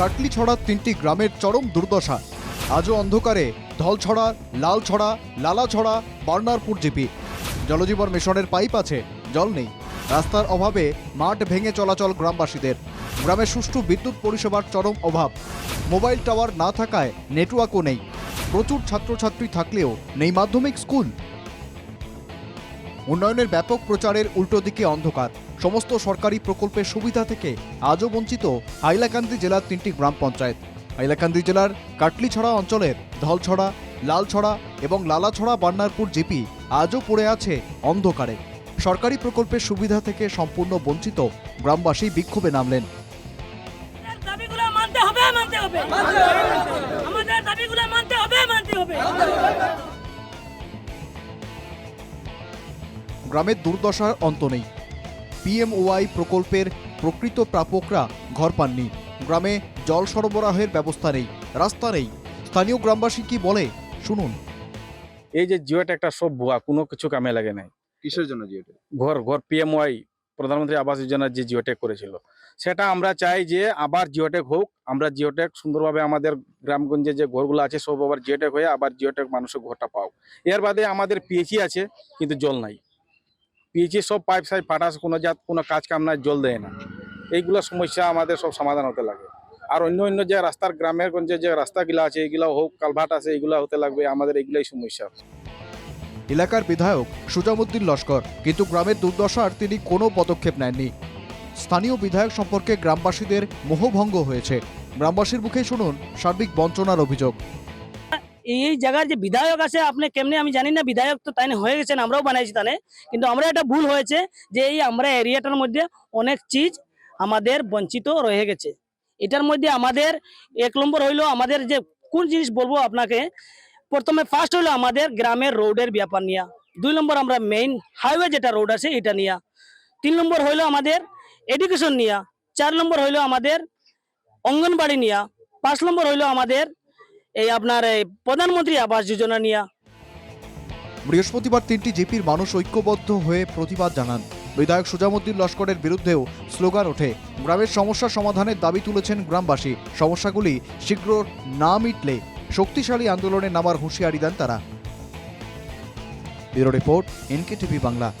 কাটলিছড়া তিনটি গ্রামের চরম দুর্দশা। আজও অন্ধকারে ধলছড়া, লালছড়া, লালাছড়া, বার্নারপুর জিপি। জলজীবন মিশনের পাইপ আছে, জল নেই। রাস্তার অভাবে মাঠ ভেঙে চলাচল গ্রামবাসীদের। গ্রামে সুষ্ঠু বিদ্যুৎ পরিষেবার চরম অভাব। মোবাইল টাওয়ার না থাকায় নেটওয়ার্কও নেই। প্রচুর ছাত্রছাত্রী থাকলেও নেই মাধ্যমিক স্কুল। উন্নয়নের ব্যাপক প্রচারের উল্টো দিকে অন্ধকার। সমস্ত সরকারি প্রকল্পের সুবিধা থেকে আজও বঞ্চিত হাইলাকান্দি জেলার তিনটি গ্রাম পঞ্চায়েত। হাইলাকান্দি জেলার কাটলিছড়া অঞ্চলের ধলছড়া লালছড়া এবং লালাছড়া বান্নারপুর জিপি আজও পড়ে আছে অন্ধকারে। সরকারি প্রকল্পের সুবিধা থেকে সম্পূর্ণ বঞ্চিত গ্রামবাসী বিক্ষোভে নামলেন। দাবিগুলো মানতে হবে মানতে হবে। গ্রামের দুর্দশার অন্ত নেই। পিএমওয়াই প্রকল্পের প্রকৃত প্রাপকরা ঘর পাননি। গ্রামে জল সরবরাহের ব্যবস্থা নেই রাস্তা নেই। স্থানীয় গ্রামবাসী কি বলে? শুনুন। এই যে জিওটা একটা সব ভুয়া কোনো কিছু কামে লাগে নাই। কিসের জন্য জিওটা? ঘর ঘর পিএমওয়াই প্রধানমন্ত্রী আবাস যোজনার যে জিওটেক করেছিল। সেটা আমরা চাই যে আবার জিওটেক হোক আমরা জিওটেক সুন্দরভাবে আমাদের গ্রামগঞ্জে যে ঘরগুলো আছে সব আবার জিওটেক হয়ে আবার জিওটেক মানুষের ঘরটা পাও। এর বাদে আমাদের পিএইচই আছে কিন্তু জল নাই। পিএইচি সব পাইপ সাইপ ফাটা কোনো জাত, কোনো কাজ কাম নাই, জল দেয় না। এইগুলো সমস্যা আমাদের সব সমাধান হতে লাগে। আর অন্য অন্য যে রাস্তার গ্রামের গঞ্জে যে রাস্তাগুলো আছে, এইগুলো হোক কালভাট আছে, এইগুলো হতে লাগবে, আমাদের এগুলাই সমস্যা। এলাকার বিধায়ক সুজামুদ্দিন লস্কর কিন্তু গ্রামের দুর্দশার তিনি কোনো পদক্ষেপ নেননি। স্থানীয় বিধায়ক সম্পর্কে গ্রামবাসীদের মোহভঙ্গ হয়েছে। গ্রামবাসীর মুখে শুনুন সার্বিক বঞ্চনার অভিযোগ। এই জায়গার যে বিধায়ক আছে, আপনি কেমনে আমি জানি না, বিধায়ক তো তাই হয়ে গেছেন, আমরাও বানাইছি তানে কিন্তু আমরা এটা ভুল হয়েছে যে এই আমরা এরিয়াটার মধ্যে অনেক চিজ আমাদের বঞ্চিত রয়ে গেছে। এটার মধ্যে আমাদের এক নম্বর হইল আমাদের যে, কোন জিনিস বলব আপনাকে? প্রথমে ফার্স্ট হইল আমাদের গ্রামের রোডের ব্যাপার নিয়ে। দুই নম্বর আমরা মেইন হাইওয়ে যেটা রোড আছে, এটা নিয়ে। তিন নম্বর হইল আমাদের এডুকেশন নিয়ে। চার নম্বর হইল আমাদের অঙ্গনবাড়ি নিয়ে। পাঁচ নম্বর হইল আমাদের এই আপনার, এই প্রধানমন্ত্রী আবাস যোজনা নিয়ে। বৃহস্পতিবার তিনটি জিপির মানুষ ঐক্যবদ্ধ হয়ে প্রতিবাদ জানান। বিধায়ক সুজামুদ্দিন লস্করের বিরুদ্ধেও স্লোগান ওঠে, গ্রামের সমস্যা সমাধানের দাবি তুলেছেন গ্রামবাসী। সমস্যাগুলি শীঘ্র না মিটলে শক্তিশালী আন্দোলনে নামার হুঁশিয়ারি দেন তারা। Bureau report NK Bangla.